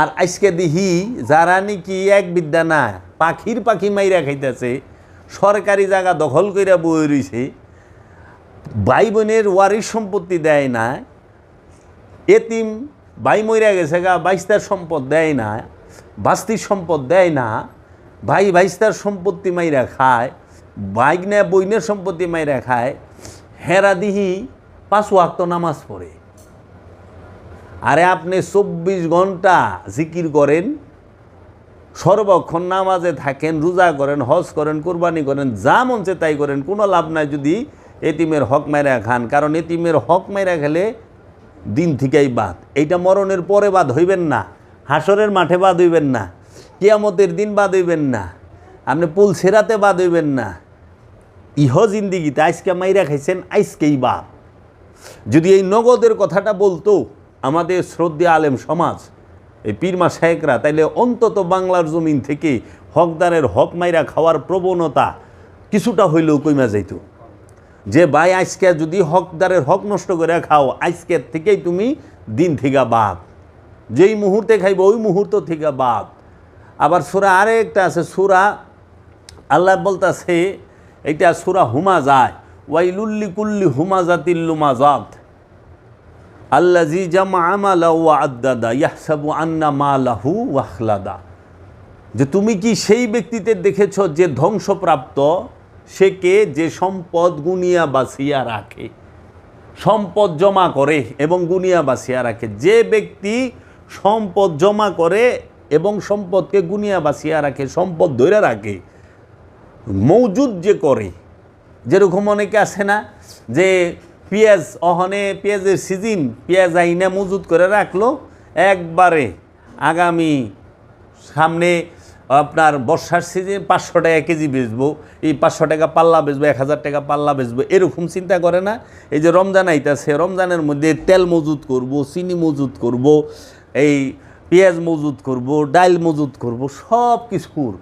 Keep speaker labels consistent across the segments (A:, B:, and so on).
A: আর আজকে দিহি, যারা নাকি এক বিদ্যা না, পাখির পাখি মাইরা খাইতেছে, সরকারি জায়গা দখল কইরা বই রইছে ভাই বোনের ওয়ারিশ সম্পত্তি দেয় না, এতিম ভাই মইরা গেছে গা বাইস্তার সম্পদ দেয় না, বাস্তির সম্পদ দেয় না, ভাই বাইস্তার সম্পত্তি মাইরা খায় বাইক নে বইনের সম্পত্তি মাইরা খায়, হেরা দিহি পাঁচ ওয়াক্ত নামাজ পড়ে। আরে আপনি চব্বিশ ঘণ্টা জিকির করেন, সর্বক্ষণ নামাজে থাকেন, রোজা করেন, হজ করেন, কোরবানি করেন, যা মনছে তাই করেন, কোনো লাভ নাই যদি এতিমের হক মাইরা খান। কারণ এতিমের হক মাইরা খেলে দিন থেকেই বাদ। এইটা মরণের পরে বাদ হইবেন না, হাসরের মাঠে বাদ হইবেন না, কিয়ামতের দিন বাদ হইবেন না, আপনি পুল সেরাতে বাদ হইবেন না। ইহ জিন্দিগিতে আজকে মাইরা খাইছেন, আজকেই বাদ। যদি এই নগদের কথাটা বলতো আমাদের শ্রদ্ধা আলেম সমাজ, এই পীরমা শাহেকরা তাইলে অন্তত বাংলার জমিন থেকে হকদারের হক মাইরা খাওয়ার প্রবণতা কিছুটা হইলেও কইমা যাইত। যে ভাই, আজকে যদি হকদারের হক নষ্ট করে খাও, আজকের থেকেই তুমি দিন থেকে বাদ। যেই মুহূর্তে খাইব, ওই মুহূর্ত থেকে বাদ। আবার সুরা আরেকটা আছে, সুরা, আল্লাহ বলতাছে এটা সুরা হুমা যায় ওয়াইলুল্লি কুল্লি হুমা জাতিল্লুমা জাত আল্লাজি জামা আমালা ওয়া ইয়াহসাবু আন্না মালাহু ওয়াখলাদা। যে তুমি কি সেই ব্যক্তিতে দেখেছ যে ধ্বংসপ্রাপ্ত? সে কে? যে সম্পদ গুনিয়া বাছিয়া রাখে। সম্পদ জমা করে এবং গুনিয়া বাছিয়া রাখে। যে ব্যক্তি সম্পদ জমা করে এবং সম্পদকে গুনিয়া বাছিয়া রাখে, সম্পদ ধরে রাখে মৌজুদ যে করে, যেরকম অনেকে আছে না, যে পেঁয়াজ অহনে পেঁয়াজের সিজন, পেঁয়াজ আইনা মজুদ করে রাখল। একবারে আগামী সামনে আপনার বর্ষার সিজন পাঁচশো টাকা কেজি বেচবো, এই পাঁচশো টাকা পাল্লা বেচবো, এক হাজার টাকা পাল্লা বেচবো, এরকম চিন্তা করে না। এই যে রমজান আইতাছে, রমজানের মধ্যে তেল মজুদ করব, চিনি মজুদ করব, এই পেঁয়াজ মজুদ করব, ডাইল মজুদ করব, সব কিছুর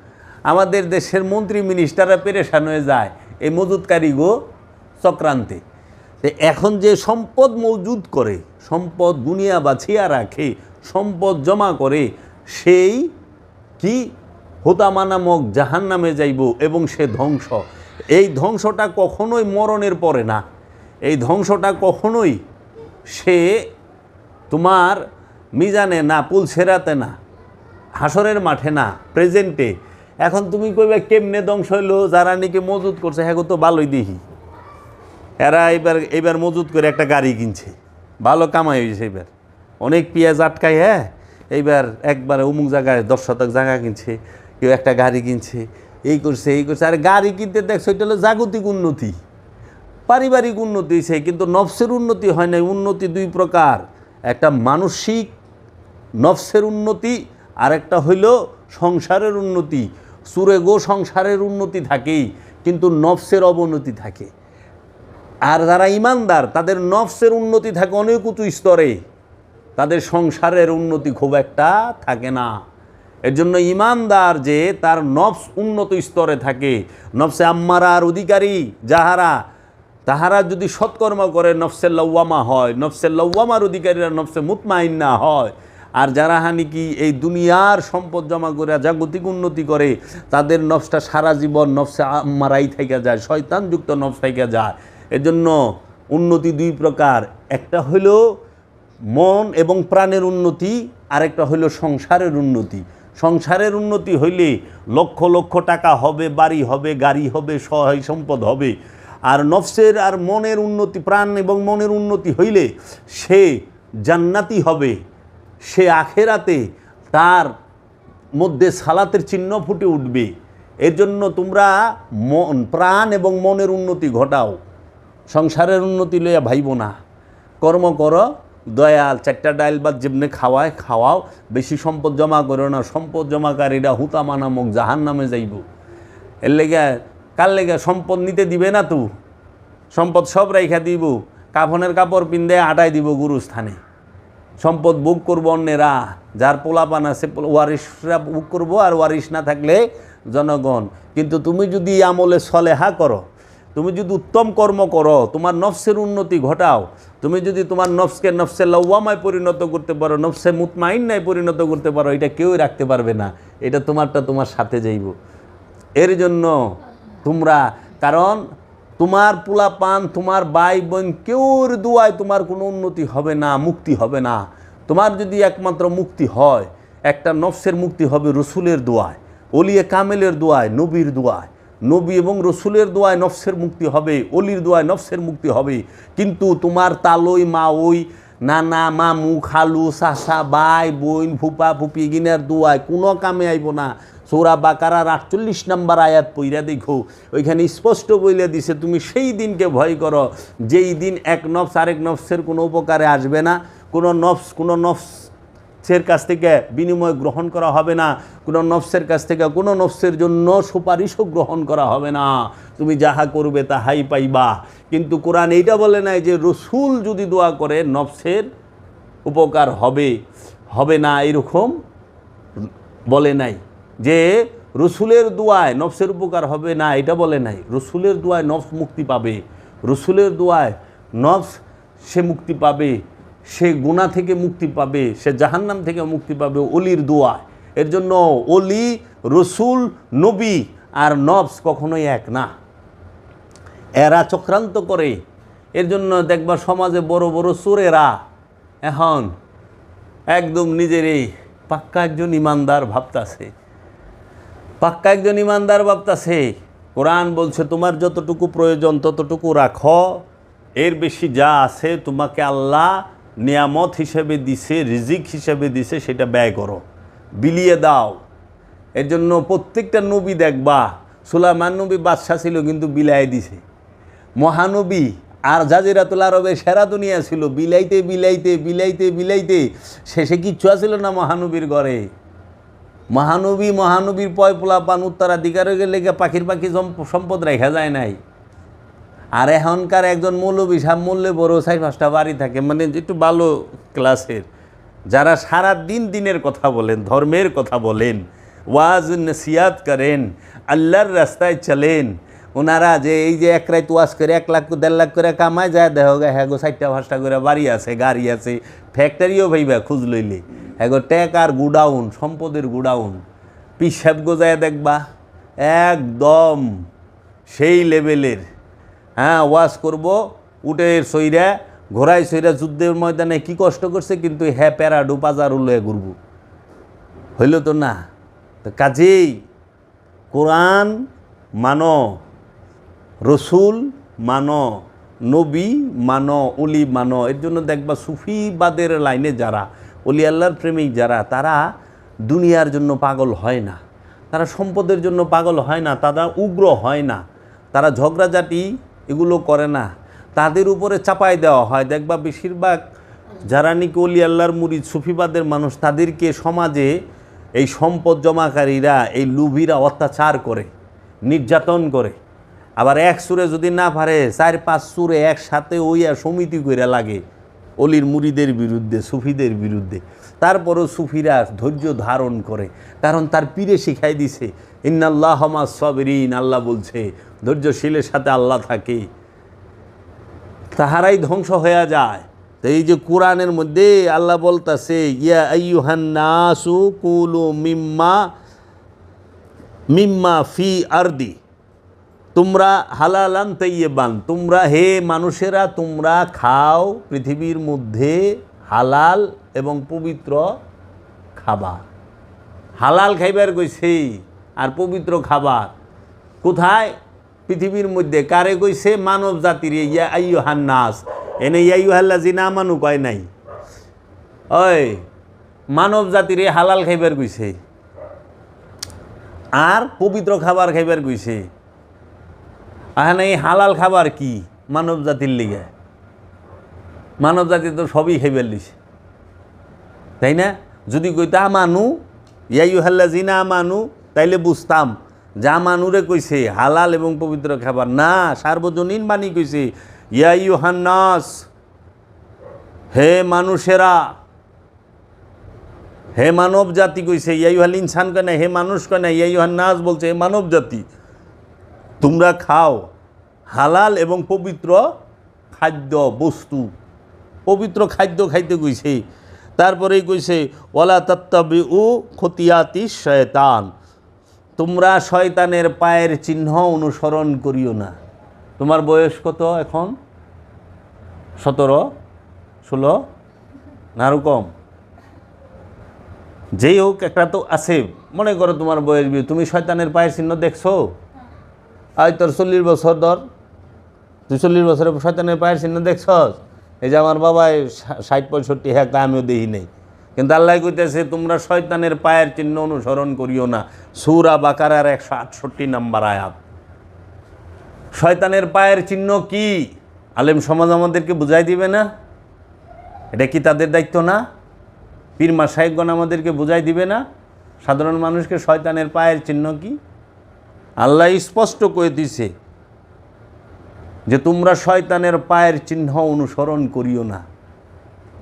A: আমাদের দেশের মন্ত্রী মিনিস্টাররা পেরেশান হয়ে যায় এই মজুতকারী গো চক্রান্তে। এখন যে সম্পদ মজুদ করে, সম্পদ গুনিয়া বাছিয়া রাখে, সম্পদ জমা করে, সেই কি হোতামা নামক জাহান নামে যাইব এবং সে ধ্বংস। এই ধ্বংসটা কখনোই মরণের পরে না। এই ধ্বংসটা কখনোই সে তোমার মিজানে না, পুল সেরাতে না, হাসরের মাঠে না প্রেজেন্টে এখন তুমি কইবে, কেমনে ধ্বংস হইল? যারা নাকি মজুদ করছে হ্যাঁ তো ভালোই দেখি। এরা এবার এবার মজুত করে একটা গাড়ি কিনছে। ভালো কামাই হয়েছে এবার। অনেক পেঁয়াজ আটকায় হ্যাঁ? এইবার একবারে অমুক জায়গায় দশ শতক জায়গা কিনছে, কেউ একটা গাড়ি কিনছে, এই করছে এই করছে। আর গাড়ি কিনতে দেখছ, এটা হলো জাগতিক উন্নতি। পারিবারিক উন্নতি হয়েছে কিন্তু নফসের উন্নতি হয় না উন্নতি দুই প্রকার। একটা মানসিক নফসের উন্নতি আর একটা হইল সংসারের উন্নতি। সুরে গো সংসারের উন্নতি থাকেই, কিন্তু নফসের অবনতি থাকে। আর যারা ইমানদার, তাদের নফসের উন্নতি থাকে অনেক উঁচু স্তরে। তাদের সংসারের উন্নতি খুব একটা থাকে না। এর জন্য ইমানদার যে তার নফস উন্নত স্তরে থাকে। নফসে আম্মারার অধিকারী যাহারা, তাহারা যদি সৎকর্ম করে, নফসে লওয়ামা হয়, নফসে লওয়ামার অধিকারীরা নফসে মুতমাইন্না হয়। আর যারা হানি কি এই দুনিয়ার সম্পদ জমা করে জাগতিক উন্নতি করে, তাদের নফসটা সারা জীবন নফসে আম্মারাই থেকে যায়, শয়তানযুক্ত নফস থেকে যায়। এজন্য উন্নতি দুই প্রকার। একটা হইল মন এবং প্রাণের উন্নতি, আরেকটা হইল সংসারের উন্নতি। সংসারের উন্নতি হইলে লক্ষ লক্ষ টাকা হবে, বাড়ি হবে, গাড়ি হবে, সহায় সম্পদ হবে। আর নফসের আর মনের উন্নতি, প্রাণ এবং মনের উন্নতি হইলে সে জান্নাতি হবে। সে আখেরাতে তার মধ্যে সালাতের চিহ্ন ফুটে উঠবে। এর জন্য তোমরা মন, প্রাণ এবং মনের উন্নতি ঘটাও। সংসারের উন্নতি লইয়া ভাইব না। কর্ম করো, দয়াল, চারটা ডাইল বা যেমনি খাওয়ায়, খাওয়াও। বেশি সম্পদ জমা করো না, সম্পদ জমাকারীরা হুতামা নামক জাহান নামে যাইব। এর লেগে, কার লেগে সম্পদ নিতে দিবে না তু? সম্পদ সব রাইখা দিব। কাফনের কাপড় পিন্দে আটাই দিব গুরুস্থানে। সম্পদ বুক করব অন্যেরা। যার পোলাপান আছে ওয়ারিশরা বুক করব আর ওয়ারিশ না থাকলে জনগণ। কিন্তু তুমি যদি আমলে সলেহা করো তুমি যদি উত্তম কর্ম করো, তোমার নফসের উন্নতি ঘটাও, তুমি যদি তোমার নফসকে নফসে লওয়ামায় পরিণত করতে পারো, নফসে মুতমাইন্নায় পরিণত করতে পারো, এটা কেউই রাখতে পারবে না। এটা তোমারটা তোমার সাথে যাইব। এর জন্য তোমরা, কারণ তোমার পোলা পান তোমার ভাই বোন কেউর দুয়ায় তোমার কোনো উন্নতি হবে না, মুক্তি হবে না। তোমার যদি একমাত্র মুক্তি হয়, একটা নফসের মুক্তি হবে রসুলের দোয়ায় অলিয়ে কামেলের দোয়ায়, নবীর দোয়ায়। নবী এবং রসুলের দোয়ায় নফসের মুক্তি হবে, অলির দোয়ায় নফসের মুক্তি হবে। কিন্তু তোমার তালই মা ওই নানা, মামু, খালু, চাচা বাই বোন, ফুপা, ফুপি গিনার দোয়ায় কোনো কামে আইব না। সৌরা বাকারার আটচল্লিশ নাম্বার আয়াত পইরা দেখো, ওইখানে স্পষ্ট বইলে দিছে, তুমি সেই দিনকে ভয় করো, যেই দিন এক নফস আরেক নফসের কোনো উপকারে আসবে না। কোনো নফস, কোনো নফসের কাছ থেকে বিনিময় গ্রহণ করা হবে না। কোনো নফসের কাছ থেকে কোনো নফসের জন্য সুপারিশও গ্রহণ করা হবে না। তুমি যাহা করবে তাহাই পাইবা। কিন্তু কোরআন এইটা বলে নাই যে রসুল যদি দোয়া করে, নফসের উপকার হবে হবে না এরকম বলে নাই। যে রসুলের দোয়ায় নফসের উপকার হবে না এটা বলে নাই। রসুলের দোয়ায় নফস মুক্তি পাবে। রসুলের দোয়ায় নফস সে মুক্তি পাবে। সে গুণা থেকে মুক্তি পাবে, সে জাহান্নাম থেকে মুক্তি পাবে অলির দোয়ায়। এর জন্য অলি, রসুল, নবী আর নবস কখনোই এক না। এরা চক্রান্ত করে। এর জন্য দেখবা সমাজে বড় বড় চোরেরা এখন একদম নিজেরই পাক্কা একজন ইমানদার ভাবতাছে। পাক্কা একজন ইমানদার ভাবতাছে, কোরআন বলছে, তোমার যতটুকু প্রয়োজন ততটুকু রাখো। এর বেশি যা আছে তোমাকে আল্লাহ নিয়ামত হিসেবে দিছে, রিজিক হিসেবে দিছে, সেটা ব্যয় করো। বিলিয়ে দাও। এর জন্য প্রত্যেকটা নবী দেখবা, সুলাইমান নবী বাদশাহ ছিল কিন্তু বিলায় দিছে। মহানবী আর জাজিরাতুল আরবে সেরা দুনিয়া ছিল, বিলাইতে বিলাইতে বিলাইতে বিলাইতে। শেষে কিচ্ছু আছিল না মহানবীর ঘরে। মহানবী, মহানবীর পয় পোলা পান উত্তরাধিকারে গেলে পাখির পাখি সম্প- সম্পদ রেখা যায় নাই। আর এখনকার একজন মৌলবী সাহ মূল্যে বড় চার পাঁচটা বাড়ি থাকে মানে একটু ভালো ক্লাসের যারা সারা দিন দিনের কথা বলেন, ধর্মের কথা বলেন, ওয়াজ নসিয়াত করেন, আল্লাহর রাস্তায় চলেন, ওনারা যে এই যে এক রাত ওয়াজ করে এক লাখ, দেড় লাখ করে কামায় যায় দেহ গে হ্যাঁ গো, চারটা পাঁচটা করে বাড়ি আছে, গাড়ি আছে ফ্যাক্টরিও ভাইবা খুঁজ লইলে। হ্যাঁ গো ট্যাক আর গুডাউন সম্পদের গুডাউন পিসাব গোজায় দেখবা, একদম সেই লেভেলের হ্যাঁ ওয়াশ করব, উঠে সইরা, ঘোড়ায় সইরা যুদ্ধের ময়দানে কি কষ্ট করছে, কিন্তু হ্যাঁ প্যারাডু পাজারু লয়ে ঘুরব। হইল তো না? তো কাজেই কোরআন মানো, রসুল মানো, নবী মানো অলি মানো, এর জন্য দেখবা সুফিবাদের লাইনে যারা অলি আল্লাহর প্রেমিক যারা, তারা দুনিয়ার জন্য পাগল হয় না। তারা সম্পদের জন্য পাগল হয় না, তারা উগ্র হয় না। তারা ঝগড়াঝাটি এগুলো করে না। তাদের উপরে চাপাই দেওয়া হয়। দেখবা বেশিরভাগ যারা নাকি অলি আল্লাহর মুরিদ, সুফিবাদের মানুষ, তাদেরকে সমাজে এই সম্পদ জমাকারীরা, এই লুভিরা অত্যাচার করে, নির্যাতন করে। আবার এক সুরে যদি না পারে, চার পাঁচ সুরে একসাথে ওইয়া সমিতি করে লাগে অলির মুড়িদের বিরুদ্ধে, সুফিদের বিরুদ্ধে। তারপরও সুফিরা ধৈর্য ধারণ করে। কারণ তার পীরে শিখাই দিছে, ইন্নাল্লাহ হমা সবরিন আল্লাহ বলছে ধৈর্যশীলের সাথে আল্লাহ থাকে, তাহারাই ধ্বংস হয়ে যায়। তো এই যে কোরআনের মধ্যে আল্লাহ বলতাছে, ইয়া আইয়ুহান্নাসু কুলু মিম্মা মিম্মা ফি আরদি, তোমরা হালালান তৈবান তোমরা হে মানুষেরা, তোমরা খাও পৃথিবীর মধ্যে হালাল এবং পবিত্র খাবার। হালাল খাইবার কইছে আর পবিত্র খাবার। কোথায়? পৃথিবীর মধ্যে কারে কইছে? মানব জাতির ইয়া আইয়ু হান্নাস এনে ইয়াইয়ু হাল্লা জিনা মানু কয় নাই। ওই, মানব জাতির হালাল খাইবার কইছে। আর পবিত্র খাবার খাইবার কইছে। এখানে এই হালাল খাবার কি মানব জাতির লিগে? মানব জাতি তো সবই খাইবার লিছে। তাই না? যদি কইতা মানু ইয়াইউ হাল্লা জিনা মানু তাইলে বুঝতাম যা মানুরে কইছে, হালাল এবং পবিত্র খাবার। না, সার্বজনীন বাণী কইছে ইয়াইউ হান্নাস হে মানুষেরা, হে মানব জাতি কইছে ইয়াইউ হাল ইনসান কেন হে মানুষ কেন ইয়াইউ হান্নাস বলছে, হে মানব জাতি, তোমরা খাও হালাল এবং পবিত্র খাদ্য, বস্তু। পবিত্র খাদ্য খাইতে কইছে। তারপরেই কইছে ওলা তত্ত্ববি উ খতিয়াতি শয়তান। তোমরা শয়তানের পায়ের চিহ্ন অনুসরণ করিও না। তোমার বয়স কত এখন? সতেরো, ষোলো, না আরও কম? যেই হোক, একটা তো আছে। মনে করো তোমার বয়স বিয়ে তুমি শয়তানের পায়ের চিহ্ন দেখছ? আজ তোর চল্লিশ বছর ধর। তুই চল্লিশ বছরে শয়তানের পায়ের চিহ্ন দেখছস? এই যে আমার বাবা ষাট, পঁয়ষট্টি হ্যাঁ আমিও দেখি নেই। কিন্তু আল্লাহ কইতেছে, তোমরা শয়তানের পায়ের চিহ্ন অনুসরণ করিও না। সুরা বাকারার একশো আটষট্টি নাম্বার আয়াত। শয়তানের পায়ের চিহ্ন কি? আলেম সমাজ আমাদেরকে বুঝাই দিবে না? এটা কি তাদের দায়িত্ব না? পীরমা সাহেবগণ আমাদেরকে বুঝাই দিবে না? সাধারণ মানুষকে শয়তানের পায়ের চিহ্ন কি? আল্লাহ স্পষ্ট করে দিছে যে তোমরা শয়তানের পায়ের চিহ্ন অনুসরণ করিও না।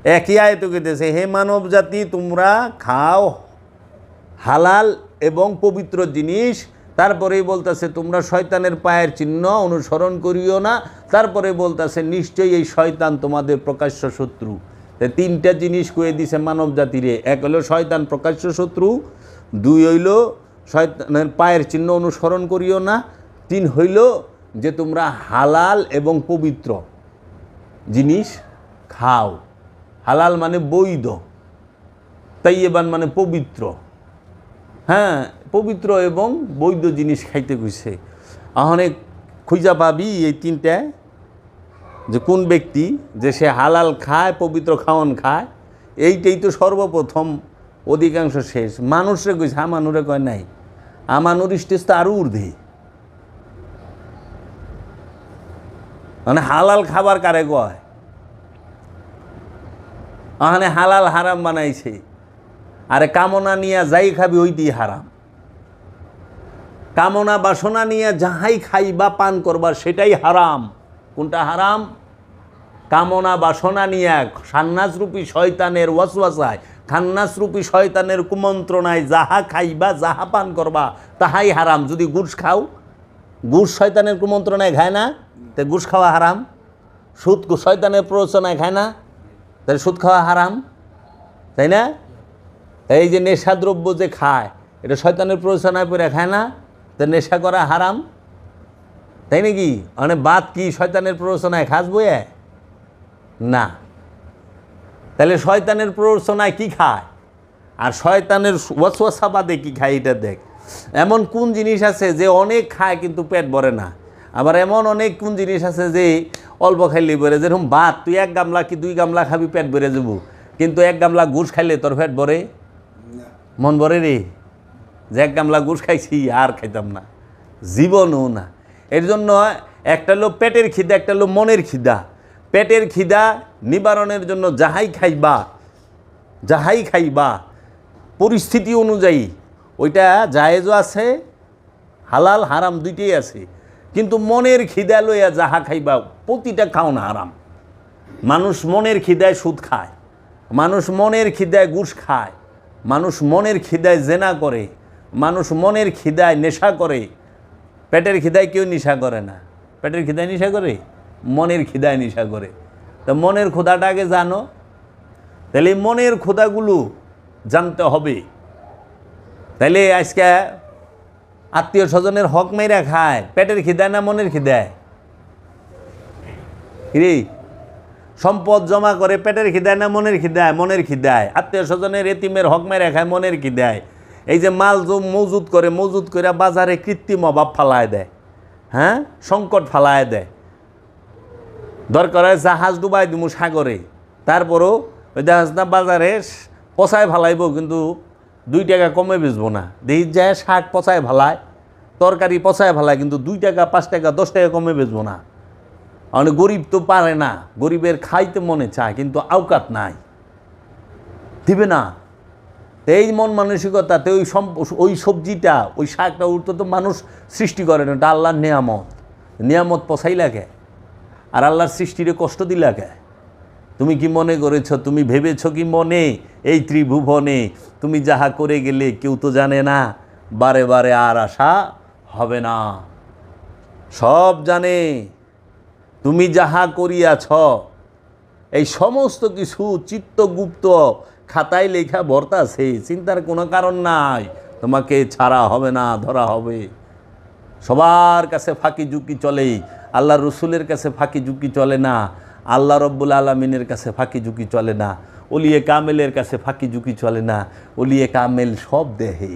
A: একই আয়ত কেটেছে হে মানব জাতি তোমরা খাও হালাল এবং পবিত্র জিনিস। তারপরেই বলতেছে, তোমরা শয়তানের পায়ের চিহ্ন অনুসরণ করিও না। তারপরে বলতেছে, নিশ্চয়ই এই শয়তান তোমাদের প্রকাশ্য শত্রু। তিনটা জিনিস কয়ে দিছে মানব জাতিরে এক হলো শয়তান প্রকাশ্য শত্রু, দুই হইল শয়তানের পায়ের চিহ্ন অনুসরণ করিও না, তিন হইল যে তোমরা হালাল এবং পবিত্র জিনিস খাও। হালাল মানে বৈধ তাইয়েবান মানে পবিত্র। হ্যাঁ পবিত্র এবং বৈধ জিনিস খাইতে কইছে। অনেক খুঁজা পাবি এই তিনটা, যে কোন ব্যক্তি যে সে হালাল খায়, পবিত্র খাওয়ান খায়, এইটাই তো সর্বপ্রথম, অধিকাংশ শেষ। মানুষরে কইছে, আমানুরে কয় নাই। আমানুর স্টেজ তো আরও ঊর্ধ্বে। মানে হালাল খাবার কারে কয়? আহানে হালাল হারাম বানাইছে। আরে কামনা নিয়ে যাই খাবি ওইটি হারাম। কামনা বাসনা নিয়ে যাহাই খাই বা পান করবা, সেটাই হারাম। কোনটা হারাম? কামনা বাসনা নিয়ে সান্নাসরূপী শয়তানের ওয়াসওয়াসায় খান্নাসরূপী শয়তানের কুমন্ত্রণায় যাহা খাইবা, যাহা পান করবা, তাহাই হারাম। যদি গুড় খাও গুড় শয়তানের কুমন্ত্রণায় খায় না, তে গুড় খাওয়া হারাম। সুদ শয়তানের প্ররোচনায় খায় না তাহলে সুদ খাওয়া হারাম, তাই না? এই যে নেশাদ্রব্য যে খায়, এটা শয়তানের প্ররোচনায় পড়ে খায় না? তা নেশা করা হারাম? তাই নাকি? মানে বাদ কি শয়তানের প্ররোচনায় খাস বইয়ে? না। তাহলে শয়তানের প্ররোচনায় কি খায়? আর শয়তানের ওয়াসওয়াসা বাদে কি খায় এটা দেখ। এমন কোন জিনিস আছে যে অনেক খায় কিন্তু পেট ভরে না। আবার এমন অনেক কোন জিনিস আছে যে অল্প খাইলে ভরে যেরকম ভাত তুই এক গামলা কি দুই গামলা খাবি পেট ভরে যাব। কিন্তু এক গামলা গুড় খাইলে তোর পেট ভরে? মন ভরে রে? যে এক গামলা গুড় খাইছি আর খাইতাম না। জীবনও না। এর জন্য একটা হলো পেটের খিদা একটা হলো মনের খিদা। পেটের খিদা নিবারণের জন্য যাহাই খাইবা যাহাই খাইবা পরিস্থিতি অনুযায়ী ওইটা জায়েজও আছে হালাল হারাম দুইটাই আছে। কিন্তু মনের খিদা লইয়া যাহা খাইবা প্রতিটা খাও না হারাম। মানুষ মনের খিদায় সুদ খায়, মানুষ মনের খিদায় ঘুষ খায়, মানুষ মনের খিদায় জেনা করে, মানুষ মনের খিদায় নেশা করে। পেটের খিদায় কেউ নেশা করে না। পেটের খিদায় নেশা করে? মনের খিদায় নেশা করে। তো মনের ক্ষুধাটা আগে জানো। তাহলে মনের ক্ষুধাগুলো জানতে হবে। তাহলে আজকে আত্মীয় স্বজনের হক মেয়েরা খায়, পেটের খিদায় না মনের খিদায় রে? সম্পদ জমা করে পেটের খিদায় না মনের খিদায় মনের খিদায় আত্মীয় স্বজনের এতিমের হক মেরে খায়, মনের খিদায় এই যে মাল মজুত করে মজুত করে বাজারে কৃত্রিম অভাব ফালায় দেয়। হ্যাঁ? সংকট ফালায় দেয়। দরকার হয় জাহাজ ডুবাই দিমু সাগরে। তারপরও ওই জাহাজ না বাজারে পচায় ফালাইব, কিন্তু দুই টাকা কমে বেচবো না। দেখি যায় শাক পচায় ফালায় তরকারি পচায় ফালায় কিন্তু দুই টাকা, পাঁচ টাকা, দশ টাকা কমে বেচবো না। মানে গরিব তো পারে না, গরিবের খাইতে মনে চায়, কিন্তু আওকাত নাই। দিবে না। এই মন মানসিকতাতে ওই ওই সবজিটা, ওই শাকটা উঠতে তো মানুষ সৃষ্টি করে না এটা আল্লাহর নিয়ামত। নিয়ামত পচাই লাগে আর আল্লাহর সৃষ্টিরে কষ্ট দিলাকে তুমি কি মনে করেছ? তুমি ভেবেছ কি মনে? এই ত্রিভুবনে তুমি যাহা করে গেলে কেউ তো জানে না। বারে বারে আর আশা হবে না। সব জানে। তুমি যাহা করিয়াছ, এই সমস্ত কিছু চিত্তগুপ্ত খাতায় লেখা বর্তাছে চিন্তার কোনো কারণ নাই। তোমাকে ছাড়া হবে না, ধরা হবে। সবার কাছে ফাঁকি ঝুঁকি চলে আল্লাহ রসুলের কাছে ফাঁকি ঝুঁকি চলে না। আল্লাহ রব্বুল আলমিনের কাছে ফাঁকি ঝুঁকি চলে না, অলিয়ে কামেলের কাছে ফাঁকি ঝুঁকি চলে না, অলিয়ে কামেল সব দেহে।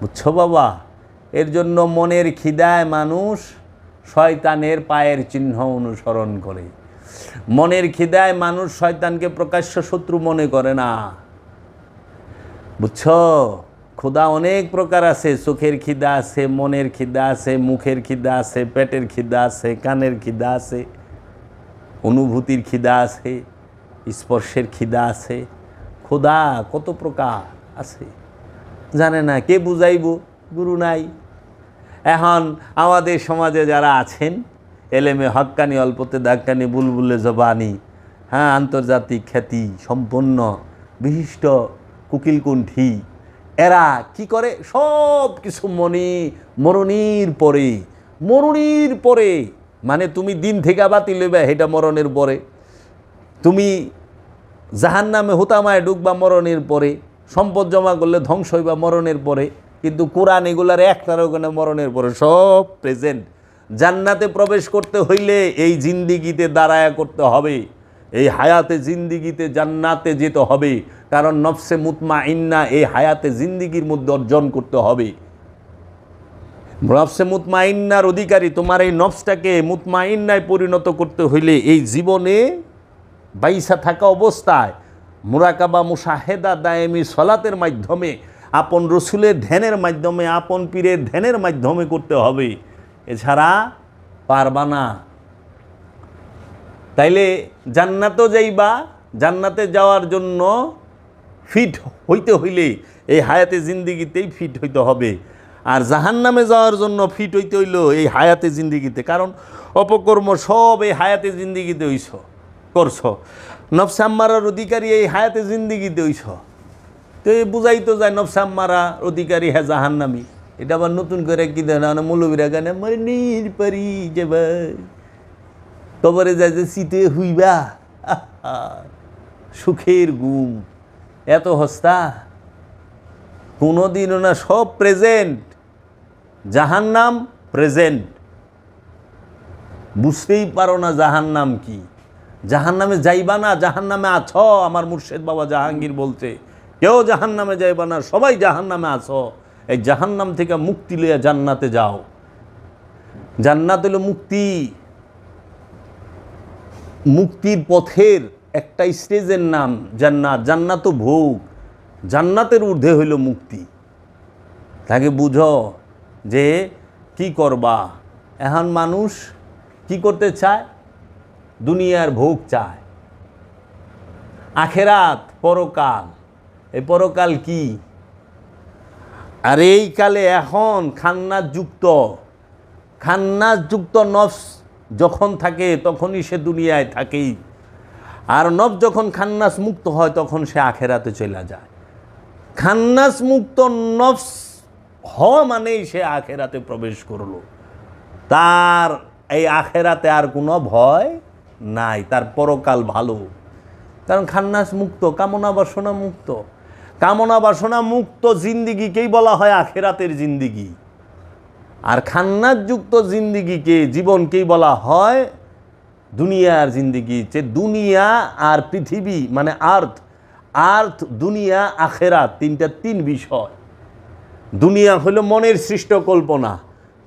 A: বুঝছ বাবা? এর জন্য মনের খিদায় মানুষ শয়তানের পায়ের চিহ্ন অনুসরণ করে। মনের খিদায় মানুষ শয়তানকে প্রকাশ্য শত্রু মনে করে না। বুঝছ? ক্ষুধা অনেক প্রকার আছে, চোখের খিদা আছে, মনের খিদা আছে, মুখের খিদা আছে, পেটের খিদা আছে, কানের খিদা আছে। অনুভূতির খিদা আছে, স্পর্শের খিদা আছে ক্ষুধা কত প্রকার আছে। জানে না কে বুঝাইব, গুরু নাই। এখন আমাদের সমাজে যারা আছেন, এলেমে হক্কানি, অল্পতে দাক্কানি বুলবুলে জবানি হ্যাঁ আন্তর্জাতিক খ্যাতি সম্পন্ন, বিশিষ্ট কুকিলকুণ্ঠী, এরা কি করে? সব কিছু মনে মরণীর পরে মরণীর পরে মানে তুমি দিন থেকে বাতিল হইবে সেটা মরণের পরে। তুমি জাহান নামে হুতামায় ডুববা মরণের পরে, সম্পদ জমা করলে ধ্বংস হইবা মরণের পরে, কিন্তু কোরআন এগুলার একটার ওখানে মরণের পরে সব প্রেজেন্ট জান্নাতে প্রবেশ করতে হইলে এই জিন্দিগিতে দাঁড়ায়া করতে হবে, এই হায়াতে জিন্দিগিতে জান্নাতে যেতে হবে, কারণ নফসে মুতমা ইন্না এই হায়াতে জিন্দিগির মধ্যে অর্জন করতে হবে। নফসে মুতমাইন্নার অধিকারী, তোমার এই নফসটাকে মুতমাইন্নায় পরিণত করতে হইলে এই জীবনে বাইসা থাকা অবস্থায় মুরাকাবা মুসাহেদা দায়েমি সলাতের মাধ্যমে, আপন রসুলের ধ্যানের মাধ্যমে, আপন পীরের ধ্যানের মাধ্যমে করতে হবে। এছাড়া পারবা না। তাইলে জান্নাতও যাইবা, জান্নাতে যাওয়ার জন্য ফিট হইতে হইলে এই হায়াতে জিন্দিগিতেই ফিট হইতে হবে। আর জাহান্নামে যাওয়ার জন্য ফিট হইতে হইল এই হায়াতে জিন্দিগিতে। কারণ অপকর্ম সব এই হায়াতে জিন্দিগিতে হইছ। করছ। নফসাম্মারার অধিকারী এই হায়াতে জিন্দিগিতে হইছ। তো এই বুঝাই তো যায় নফসাম্মারা অধিকারী হ্যাঁ জাহান্নামি। এটা আবার নতুন করে কি দেয় না মৌলবীরা গানে, মরে নীর পারি যে ভাই কবরে যায় যে শীতে হুইবা। সুখের গুম এত হস্তা। কোনোদিনও না সব প্রেজেন্ট জাহান্নাম প্রেজেন্ট বুঝতেই পারো না জাহান্নাম কি। জাহান্নামে যাইবা না, জাহান্নামে আছ, আমার মুর্শেদ বাবা জাহাঙ্গীর বলছে। কেউ জাহান্নামে যাইবা না, সবাই জাহান্নামে আছ। এই জাহান্নাম থেকে মুক্তি লইয়া জান্নাতে যাও। জান্নাত হলো মুক্তি। মুক্তির পথের একটা স্টেজের নাম, জান্নাত। জান্নাত ভোগ। জান্নাতের ঊর্ধ্বে হইল মুক্তি। তাকে বুঝো যে কি করবা? এখন মানুষ কি করতে চায়? দুনিয়ার ভোগ চায়। আখেরাত, পরকাল। এই পরকাল কি? আর এই কালে এখন খান্নাস যুক্ত খান্নাস যুক্ত নফস যখন থাকে, তখনই সে দুনিয়ায় থাকেই। আর নফ যখন খান্নাস মুক্ত হয়, তখন সে আখেরাতে চলে যায়। খান্নাস মুক্ত নফস হওয়া মানেই সে আখেরাতে প্রবেশ করল। তার এই আখেরাতে আর কোনো ভয় নাই, তার পরকাল ভালো। কারণ খান্নাস মুক্ত, কামনা বাসনা মুক্ত। কামনা বাসনা মুক্ত জিন্দিগিকেই বলা হয় আখেরাতের জিন্দিগি। আর খান্নাসযুক্ত জিন্দিগিকে, জীবনকেই বলা হয় দুনিয়ার জিন্দিগি। যে দুনিয়া আর পৃথিবী মানে আর্থ আর্থ, দুনিয়া, আখেরাত তিনটা তিন বিষয়। দুনিয়া হলো মনের সৃষ্ট কল্পনা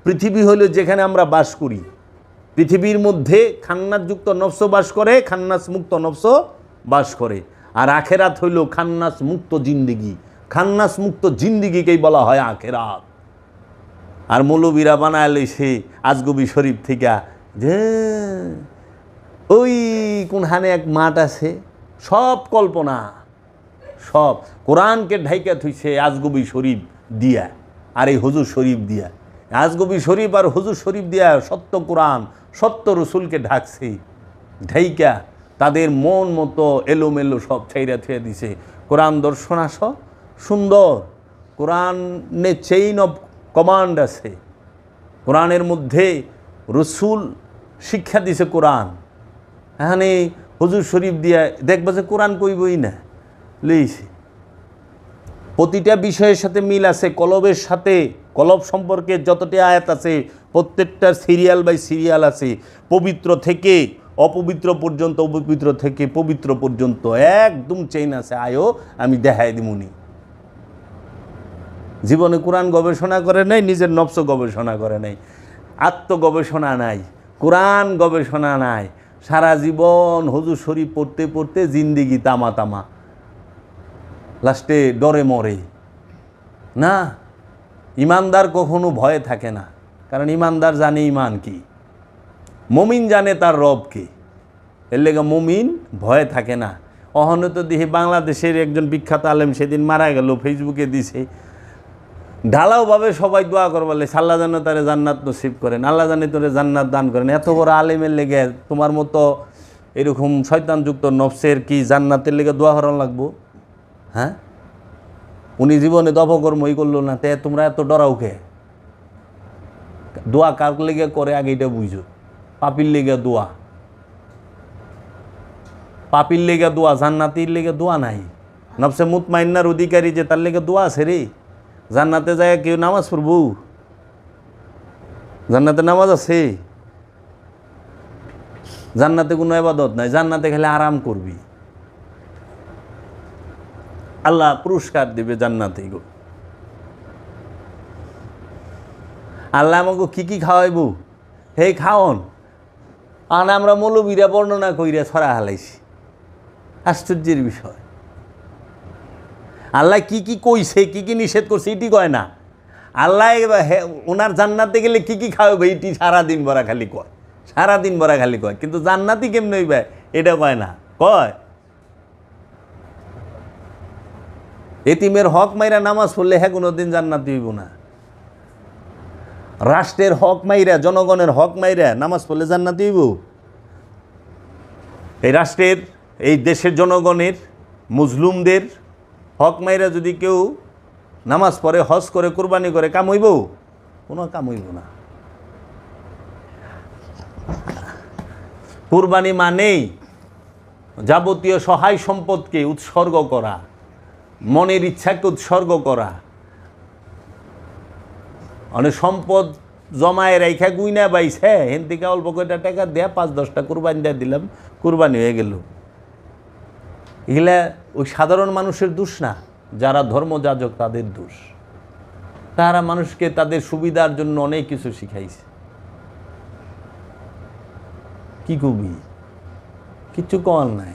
A: পৃথিবী হলো যেখানে আমরা বাস করি। পৃথিবীর মধ্যে খান্নাসযুক্ত নফস বাস করে খান্নাস মুক্ত নফস বাস করে। আর আখেরাত হইল খান্নাস মুক্ত জিন্দিগি। খান্নাস মুক্ত জিন্দিগিকেই বলা হয় আখেরাত। আর মৌলবীরা বানায় সে আজগবি শরীফ থেকে, যে ওই কোনখানে এক মাঠ আছে, সব কল্পনা, সব। কোরআনকে ঢাইকা থুইছে আজগবি শরীফ। দিয়া, আর এই হুজুর শরীফ দিয়া। আজগবি শরীফ আর হুজুর শরীফ দিয়া সত্য কোরআন, সত্য রসুলকে ঢাকছে, ঢাইকা তাদের মন মতো এলোমেলো সব ছাইরা থুয়ে দিছে। কোরআন দর্শন আস, সুন্দর। কোরআনে চেইন অফ কমান্ড আছে। কোরআনের মধ্যে রসুল শিক্ষা দিছে কোরআন। এখানে হুজুর শরীফ দিয়া দেখবা যে কোরআন কইবই না। লইছে। প্রতিটা বিষয়ের সাথে মিল আছে, কলবের সাথে, কলব সম্পর্কে যতটি আয়াত আছে, প্রত্যেকটা সিরিয়াল বাই সিরিয়াল আছে, পবিত্র থেকে, অপবিত্র পর্যন্ত, অপবিত্র থেকে, পবিত্র পর্যন্ত, একদম চেইন আছে। আয়ো আমি দেখাই দিমুনি জীবনে কোরআন গবেষণা করে নাই, নিজের নবস গবেষণা করে নাই আত্মগবেষণা নাই, কোরআন গবেষণা নাই। সারা জীবন হুজুর শরীফ পড়তে পড়তে জিন্দিগি তামা তামা। লাস্টে ডরে মরে। না, ইমানদার কখনো ভয়ে থাকে না, কারণ ইমানদার জানে ইমান কি। মমিন জানে তার রবকে এর লেগে মমিন ভয়ে থাকে না। অহনে তো দেখি বাংলাদেশের একজন বিখ্যাত আলেম সেদিন মারা গেল, ফেসবুকে দিছে। ঢালাওভাবে সবাই দোয়া করবলে সাল্লাহ যেন তারে জান্নাত নসিব করেন, আল্লাহ জানে তোরে জান্নাত দান করেন। এত বড় আলেমের লেগে তোমার মতো এরকম শয়তানযুক্ত নফসের কি জান্নাতের লেগে দোয়া করানো লাগবো? হ্যাঁ? উনি জীবনে দপকর্মই করল না, তে তোমরা এত ডরাও কে? দোয়া কার লেগে করে আগে এটা বুঝো। পাপির লেগে দোয়া। পাপির লেগে দোয়া, জান্নাতির লেগে দোয়া নাই। নবসে মুতমাইন্নার অধিকারী যে তার লেগে দোয়া আছে রে। জান্নাতে যায় কেউ নামাজ পড়ব? জান্নাতে নামাজ আছে? জান্নাতে কোনো আবাদত নাই, জান্নাতে খেলে আরাম করবি। আল্লাহ পুরস্কার দিবে জান্নাতে গো। আল্লাহ আমাকে কি কি খাওয়াইব? হে খাওন। আর আমরা মৌলবীরা বর্ণনা কইরা ছড়া হালাইছি। আশ্চর্যের বিষয়। আল্লাহ কি কি কইছে, কি কি নিষেধ করছে এটি কয় না। আল্লাহ ওনার জান্নাতে গেলে কি কি খাওয়াবে এটি সারাদিন ভরা খালি কয়। সারাদিন ভরা খালি কয়। কিন্তু জান্নাতি কেমনে হইবে, এটা কয় না। কয়? এতিমের হক মাইরা নামাজ পড়লে হ্যাঁ কোনো দিন জান্নাতি হইব না। রাষ্ট্রের হক মাইরা, জনগণের হক মাইরা নামাজ পড়লে জান্নাতি হইব এই রাষ্ট্রের, এই দেশের জনগণের, মুসলুমদের হক মাইরা যদি কেউ নামাজ পড়ে, হজ করে, কোরবানি করে, কাম হইব? কোনো কাম হইব না। কোরবানি মানেই যাবতীয় সহায় সম্পদকে উৎসর্গ করা। মনের ইচ্ছাকে উৎসর্গ করা। অনেক সম্পদ জমায় রেখা গুইনা বাইছে হেন থেকে অল্প কয়টা টাকা দেয়া, পাঁচ দশটা কুরবানি দিয়ে দিলাম, কুরবানি হয়ে গেল। এগুলা ওই সাধারণ মানুষের দোষ না, যারা ধর্মযাজক তাদের দোষ। তারা মানুষকে তাদের সুবিধার জন্য অনেক কিছু শিখাইছে। কি কবি? কিচ্ছু কল নাই।